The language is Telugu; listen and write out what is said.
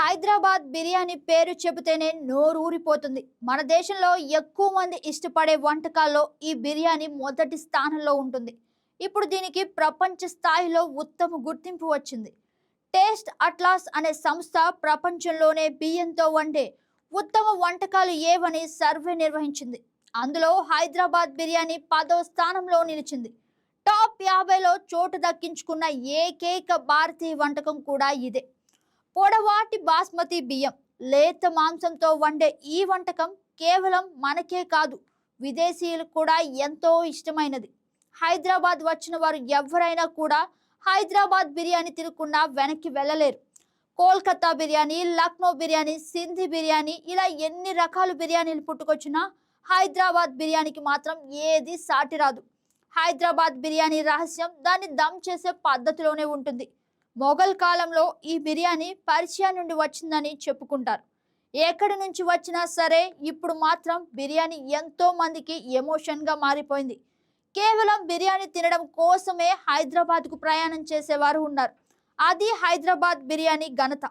హైదరాబాద్ బిర్యానీ పేరు చెబితేనే నోరు ఊరిపోతుంది మన దేశంలో ఎక్కువ మంది ఇష్టపడే వంటకాల్లో ఈ బిర్యానీ మొదటి స్థానంలో ఉంటుంది. ఇప్పుడు దీనికి ప్రపంచ స్థాయిలో ఉత్తమ గుర్తింపు వచ్చింది. టేస్ట్ అట్లాస్ అనే సంస్థ ప్రపంచంలోనే బియ్యంతో వండే ఉత్తమ వంటకాలు ఏవని సర్వే నిర్వహించింది. అందులో హైదరాబాద్ బిర్యానీ పదో స్థానంలో నిలిచింది. టాప్ యాభైలో చోటు దక్కించుకున్న ఏకైక భారతీయ వంటకం కూడా ఇదే. పొడవాటి బాస్మతి బియ్యం. లేత మాంసంతో వండే ఈ వంటకం కేవలం మనకే కాదు విదేశీయులకు కూడా ఎంతో ఇష్టమైనది. హైదరాబాద్ వచ్చిన వారు ఎవరైనా కూడా హైదరాబాద్ బిర్యానీ తినకుండా వెనక్కి వెళ్ళలేరు. కోల్కతా బిర్యానీ లక్నో బిర్యానీ సింధీ బిర్యానీ ఇలా ఎన్ని రకాల బిర్యానీలు పుట్టుకొచ్చినా హైదరాబాద్ బిర్యానీకి మాత్రం ఏది సాటి రాదు. హైదరాబాద్ బిర్యానీ రహస్యం దాన్ని దమ్ చేసే పద్ధతిలోనే ఉంటుంది. మొఘల్ కాలంలో ఈ బిర్యానీ పర్షియా నుండి వచ్చిందని చెప్పుకుంటారు. ఎక్కడి నుంచి వచ్చినా సరే ఇప్పుడు మాత్రం బిర్యానీ ఎంతో మందికి ఎమోషన్గా మారిపోయింది. కేవలం బిర్యానీ తినడం కోసమే హైదరాబాద్కు ప్రయాణం చేసేవారు ఉన్నారు. అది హైదరాబాద్ బిర్యానీ ఘనత.